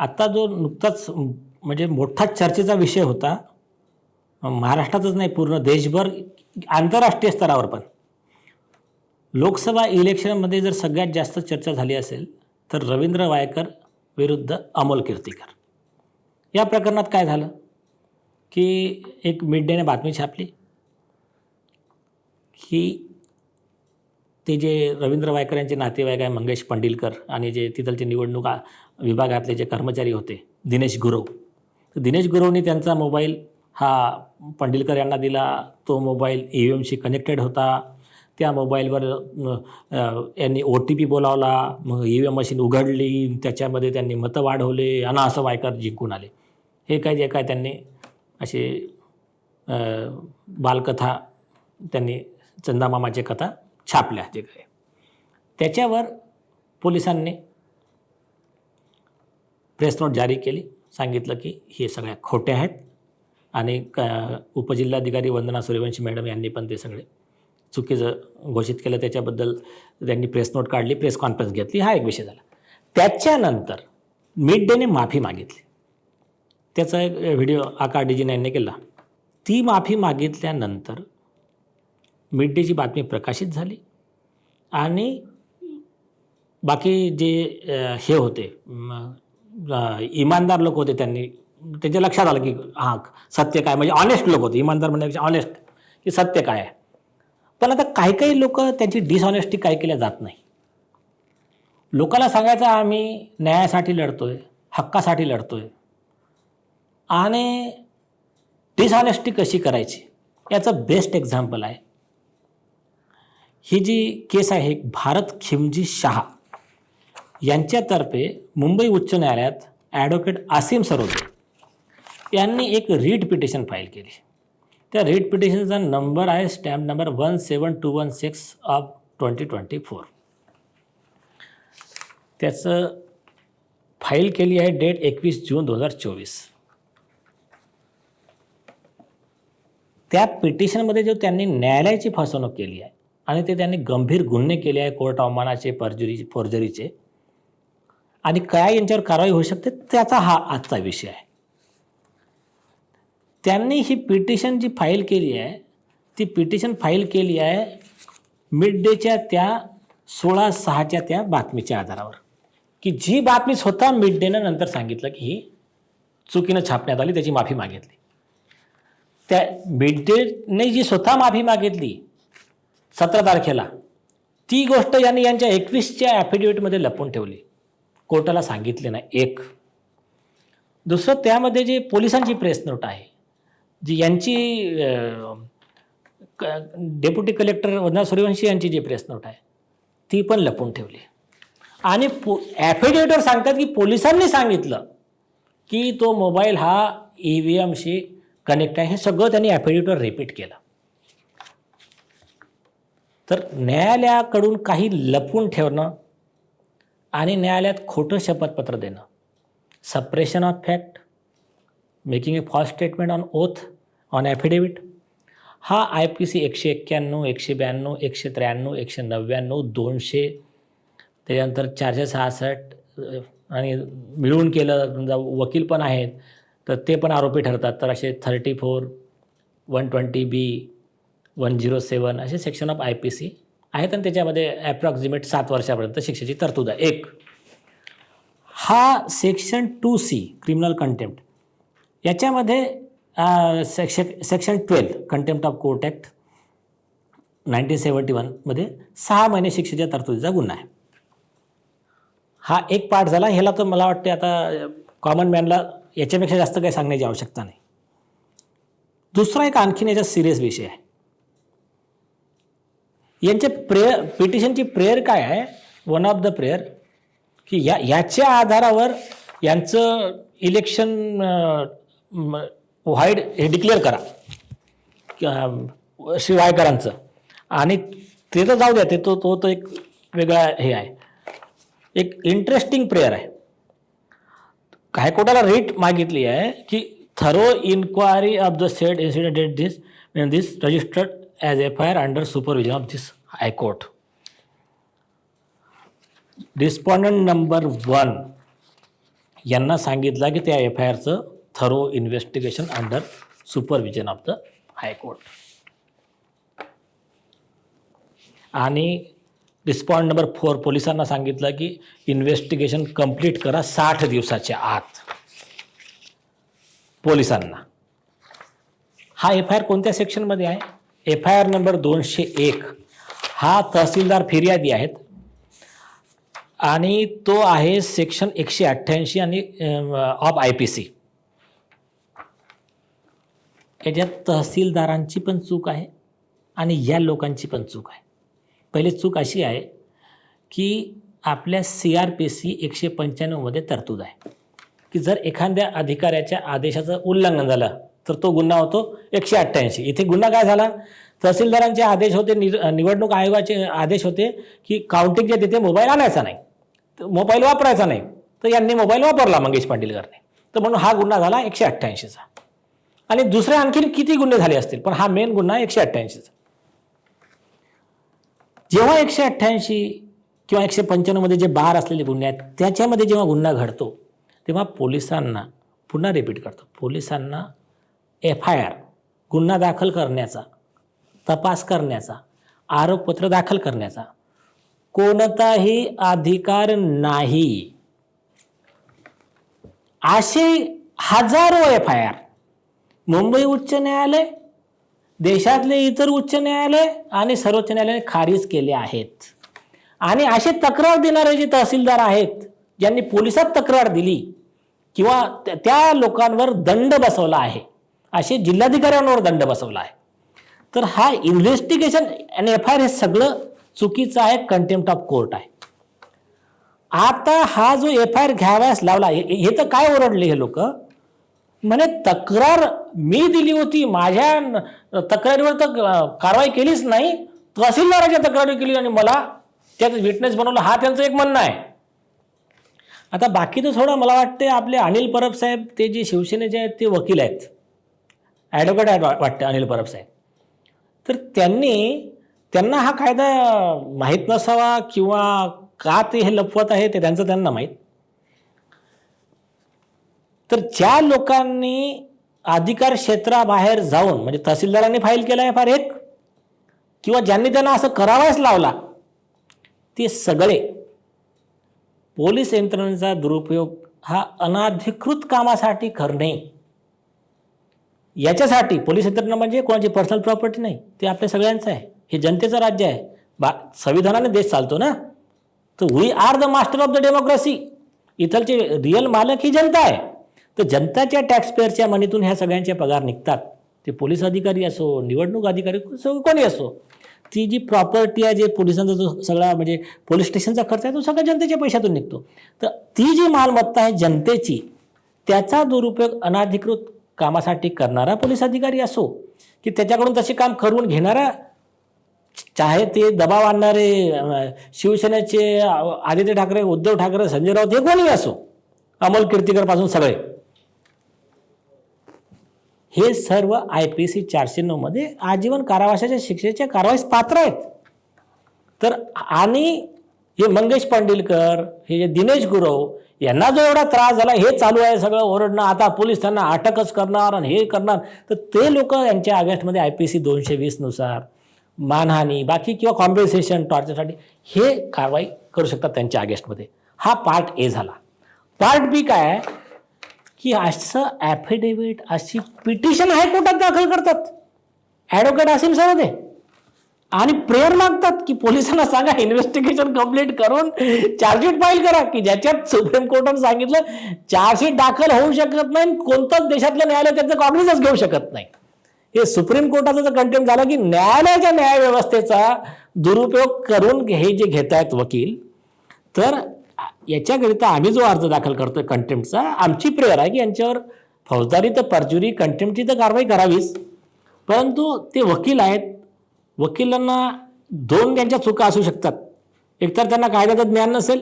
आत्ता जो नुकताच म्हणजे मोठा चर्चेचा विषय होता महाराष्ट्रातच नाही पूर्ण देशभर आंतरराष्ट्रीय स्तरावर पण. लोकसभा इलेक्शनमध्ये जर सगळ्यात जास्त चर्चा झाली असेल तर रवींद्र वायकर विरुद्ध अमोल कीर्तीकर. या प्रकरणात काय झालं? की एक मिड डेने बातमी छापली की ते जे रवींद्र वायकर यांचे नातेवाईक आहे मंगेश पंडिलकर आणि जे तिथलचे निवडणूक विभागातले जे कर्मचारी होते दिनेश गुरव. तर दिनेश गुरवनी त्यांचा मोबाईल हा पंडिलकर यांना दिला. तो मोबाईल ई व्ही एमशी कनेक्टेड होता. त्या मोबाईलवर यांनी ओ टी पी बोलावला. मग ई व्ही एम मशीन उघडली. त्याच्यामध्ये त्यांनी मतं वाढवले. आणि असं वायकर जिंकून आले. हे काय जे काय त्यांनी असे बालकथा त्यांनी चंदामामाची कथा छापल्या तिकडे त्याच्यावर पोलिसांनी प्रेस नोट जारी केली. सांगितलं की हे सगळ्या खोट्या आहेत आणि क उपजिल्हाधिकारी वंदना सूर्यवंशी मॅडम यांनी पण ते सगळे चुकीचं घोषित केलं. त्याच्याबद्दल त्यांनी प्रेस नोट काढली प्रेस कॉन्फरन्स घेतली. हा एक विषय झाला. त्याच्यानंतर मिड डेने माफी मागितली. त्याचा एक व्हिडिओ आकार डिजिन यांनी केला. ती माफी मागितल्यानंतर मिड डेची बातमी प्रकाशित झाली. आणि बाकी जे हे होते इमानदार लोक होते त्यांनी त्यांच्या लक्षात आलं की हां सत्य काय? म्हणजे ऑनेस्ट लोक होते. इमानदार म्हणण्यापेक्षा ऑनेस्ट की सत्य काय आहे? पण आता काही काही लोक त्यांची डिसऑनेस्टी काय केल्या जात नाही. लोकांना सांगायचं आम्ही न्यायासाठी लढतोय हक्कासाठी लढतोय. आणि डिसऑनेस्टी कशी करायची? याचं बेस्ट एक्झाम्पल आहे. ही जी केस आहे भारत खिमजी शहा यांच्यातर्फे मुंबई उच्च न्यायालयात ॲडव्होकेट आसिम सरोदे यांनी एक रीट पिटिशन फाईल केली. त्या रीट पिटिशनचा नंबर आहे stamp number one seven two one six of twenty twenty four. त्याचं फाईल केली आहे डेट एकवीस जून दोन हजार चोवीस. त्या पिटिशनमध्ये जो त्यांनी न्यायालयाची फसवणूक केली आहे आणि ते त्यांनी गंभीर गुन्हे केले आहे कोर्ट अवमानाचे परजुरी फोर्जरीचे. आणि काय यांच्यावर कारवाई होऊ शकते त्याचा हा आजचा विषय आहे. त्यांनी ही पिटिशन जी फाईल केली आहे ती पिटिशन फाईल केली आहे मिड डेच्या त्या सोळा सहाच्या त्या बातमीच्या आधारावर. की जी बातमी स्वतः मिड डेनं नंतर सांगितलं की ही चुकीनं छापण्यात आली त्याची माफी मागितली. त्या मिड डेने जी स्वतः माफी मागितली सतरा तारखेला. ती गोष्ट यांनी यांच्या एकवीसच्या ॲफिडेविटमध्ये लपवून ठेवली. कोर्टाला सांगितले नाही. एक. दुसरं त्यामध्ये जे पोलिसांची प्रेस नोट आहे जी यांची डेप्युटी कलेक्टर वंदना सूर्यवंशी यांची जी प्रेस नोट आहे ती पण लपवून ठेवली. आणि पो ॲफिडेविटवर सांगतात की पोलिसांनी सांगितलं की तो मोबाईल हा ई व्ही एमशी कनेक्ट आहे. हे सगळं त्यांनी ॲफिडेविटवर रिपीट केलं. तर न्यायालयाकडून काही लपवून ठेवणं आणि न्यायालयात खोटं शपथपत्र देणं. Suppression of fact making a false statement on oath on affidavit हा आय पी सी एकशे एक्क्याण्णव एकशे ब्याण्णव एकशे त्र्याण्णव एकशे नव्याण्णव दोनशे त्याच्यानंतर चारशे सहासष्ट आणि मिळून केलं समजा वकील पण आहेत तर ते पण आरोपी ठरतात. तर असे thirty four one twenty B one zero seven असे section of I P C आहेत आणि त्याच्यामध्ये ॲप्रॉक्सिमेट सात वर्षापर्यंत शिक्षेची तरतूद आहे. एक हा section two C criminal contempt याच्यामध्ये section section twelve contempt of court act nineteen seventy वनमध्ये सहा महिने शिक्षेच्या तरतुदीचा गुन्हा आहे. हा एक पार्ट झाला. ह्याला तर मला वाटते आता कॉमन मॅनला याच्यापेक्षा जास्त काही सांगण्याची आवश्यकता नाही. दुसरा एक आणखीन याच्यात सिरियस विषय आहे. यांचे प्रेयर पिटिशनची प्रेयर काय आहे? वन ऑफ द प्रेयर की या याच्या आधारावर यांचं इलेक्शन व्हाईड हे डिक्लेअर करा. श्री वायकरांचं आणि ते तर जाऊ द्या ते तो तो तो एक वेगळा हे आहे. एक इंटरेस्टिंग प्रेयर आहे. हायकोर्टाला रेट मागितली आहे की thorough inquiry of the set incident this this registered as F I R under supervision of this high court respondent number one यांना सांगितलं की त्या F I आरचं thorough investigation under supervision of the high court आणि respond number four पोलिसांना सांगितलं की investigation complete करा साठ दिवसाच्या आत. पोलिसांना. हा एफ आय आर कोणत्या सेक्शनमध्ये आहे? एफ आय आर नंबर दोनशे एक. हा तहसीलदार फिर्यादी आहेत. आणि तो आहे सेक्शन एकशे अठ्ठ्याऐंशी आणि ऑफ आय पी सी याच्यात तहसीलदारांची पण चूक आहे आणि या लोकांची पण चूक आहे. पहिली चूक अशी आहे की आपल्या सी आर पी सी एकशे पंच्याण्णवमध्ये तरतूद आहे. की जर एखाद्या अधिकाऱ्याच्या आदेशाचं उल्लंघन झालं तर तो गुन्हा होतो एकशे अठ्ठ्याऐंशी. इथे गुन्हा काय झाला? तहसीलदारांचे आदेश होते नि निवडणूक आयोगाचे आदेश होते की काउंटिंगच्या तिथे मोबाईल आणायचा नाही. तर मोबाईल वापरायचा नाही. तर यांनी मोबाईल वापरला मंगेश पाटीलकरने. तर म्हणून हा गुन्हा झाला एकशे अठ्ठ्याऐंशीचा. आणि दुसरे आणखीन किती गुन्हे झाले असतील? पण हा मेन गुन्हा एकशे अठ्ठ्याऐंशीचा. जेव्हा एकशे अठ्ठ्याऐंशी किंवा एकशे पंच्याण्णवमध्ये जे बार असलेले गुन्हे आहेत त्याच्यामध्ये जेव्हा गुन्हा घडतो तेव्हा पोलिसांना पुन्हा रिपीट करतो पोलिसांना एफ आय आर गुन्हा दाखल करण्याचा तपास करण्याचा आरोपपत्र दाखल करण्याचा. कोणताही अधिकार नाही. असे हजारो एफ आय आर मुंबई उच्च न्यायालय देशातले इतर उच्च न्यायालय आणि सर्वोच्च न्यायालयाने खारिज केले आहेत. आणि असे तक्रार देणारे जे तहसीलदार आहेत ज्यांनी पोलिसात तक्रार दिली किंवा त्या- त्या लोकांवर दंड बसवला आहे असे जिल्हाधिकाऱ्यांवर दंड बसवला आहे. तर हा इन्व्हेस्टिगेशन आणि एफ आय आर हे सगळं चुकीचं आहे कंटेम्प्ट ऑफ कोर्ट आहे. आता हा जो एफ आय आर घ्याव्यास लावला हे हे तर काय ओरडले हे लोक? म्हणे तक्रार मी दिली होती माझ्या तक्रारीवर तर कारवाई केलीच नाही तहसीलदाराच्या तक्रारी केली आणि मला त्यात विटनेस बनवलं हा त्यांचं एक म्हणणं आहे. आता बाकीचं थोडं मला वाटते आपले अनिल परब साहेब ते जे शिवसेनेचे आहेत ते वकील आहेत. ॲडव्होकेट आहेत वाटतं अनिल परब साहेब. तर त्यांनी त्यांना हा कायदा माहीत नसावा किंवा का ते हे लपवत आहे ते त्यांचं त्यांना माहीत. तर ज्या लोकांनी अधिकार क्षेत्राबाहेर जाऊन म्हणजे तहसीलदारांनी फाईल केला आहे फार एक किंवा ज्यांनी त्यांना असं करावाच लावला ते सगळे पोलीस यंत्रणेचा दुरुपयोग हा अनाधिकृत कामासाठी करणे. याच्यासाठी पोलीस यंत्रणा म्हणजे कोणाची पर्सनल प्रॉपर्टी नाही ते आपल्या सगळ्यांचं आहे. हे जनतेचं राज्य आहे. बा संविधानाने देश चालतो ना. तर we are the master of the democracy इथलचे real मालक ही जनता आहे. तर जनताच्या टॅक्सपेअरच्या मनीतून ह्या सगळ्यांचे पगार निघतात. ते पोलीस अधिकारी असो निवडणूक अधिकारी कोणी असो. ती जी प्रॉपर्टी आहे जे पोलिसांचा जो सगळा म्हणजे पोलीस स्टेशनचा खर्च आहे तो सगळा जनतेच्या पैशातून निघतो. तर ती जी मालमत्ता आहे जनतेची त्याचा दुरुपयोग अनाधिकृत कामासाठी करणारा पोलीस अधिकारी असो की त्याच्याकडून तसे काम करून घेणारा चाहे ते दबाव आणणारे शिवसेनेचे आदित्य ठाकरे उद्धव ठाकरे संजय राऊत हे कोणी असो अमोल कीर्तीकरपासून सगळे. हे सर्व आय पी सी चारशे नऊमध्ये आजीवन कारावासाच्या शिक्षेच्या कारवाईस पात्र आहेत. तर आणि हे मंगेश पांडिलकर हे जे दिनेश गुरव यांना जो एवढा त्रास झाला हे चालू आहे सगळं ओरडणं. आता पोलीस त्यांना अटकच करणार आणि हे करणार. तर ते लोक यांच्या ऑगस्टमध्ये आय पी सी दोनशे वीसनुसार मानहानी बाकी किंवा कॉम्पेन्सेशन टॉर्चरसाठी हे कारवाई करू शकतात त्यांच्या अगेस्टमध्ये हा पार्ट ए झाला. पार्ट बी काय की असं ॲफिडेव्हिट अशी पिटिशन हायकोर्टात दाखल करतात. ॲडव्होकेट असेल सर ते. आणि प्रेयर मागतात की पोलिसांना सांगा इन्व्हेस्टिगेशन कंप्लीट करून चार्जशीट फाईल करा की ज्याच्यात सुप्रीम कोर्टाने सांगितलं चार्जशीट दाखल होऊ शकत नाही कोणतंच देशातलं न्यायालय त्याचं कॉग्निजच घेऊ शकत नाही. हे सुप्रीम कोर्टाचं जर कंटेम्प झाला की न्यायालयाच्या न्यायव्यवस्थेचा दुरुपयोग करून हे जे घेत आहेत वकील तर याच्याकरिता आम्ही जो अर्ज दाखल करतोय कंटेम्प्टचा आमची प्रेयर आहे की यांच्यावर फौजदारी तर परजुरी कंटेंटची तर कारवाई करावीच. परंतु ते वकील आहेत वकिलांना दोन त्यांच्या चुका असू शकतात. एकतर त्यांना कायद्याचं ज्ञान नसेल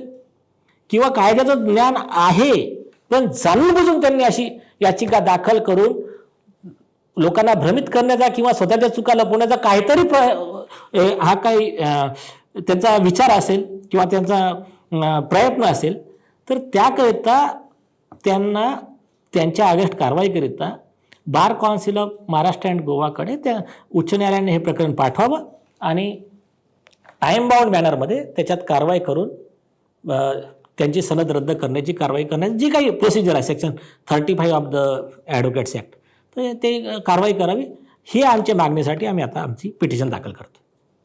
किंवा कायद्याचं ज्ञान आहे पण जाणून बुजून त्यांनी अशी याचिका दाखल करून लोकांना भ्रमित करण्याचा किंवा स्वतःच्या चुका लपवण्याचा काहीतरी प्र हा काही त्यांचा विचार असेल किंवा त्यांचा प्रयत्न असेल तर त्याकरिता त्यांना त्यांच्या against कारवाईकरिता bar council of Maharashtra and गोवाकडे त्या उच्च न्यायालयाने हे प्रकरण पाठवावं आणि टाईम बाउंड मॅनरमध्ये त्याच्यात कारवाई करून त्यांची सनद रद्द करण्याची कारवाई करण्याची जी काही प्रोसिजर आहे section thirty five of the advocates act तर ते कारवाई करावी ही आमच्या मागणीसाठी आम्ही आता आमची पिटिशन दाखल करतो.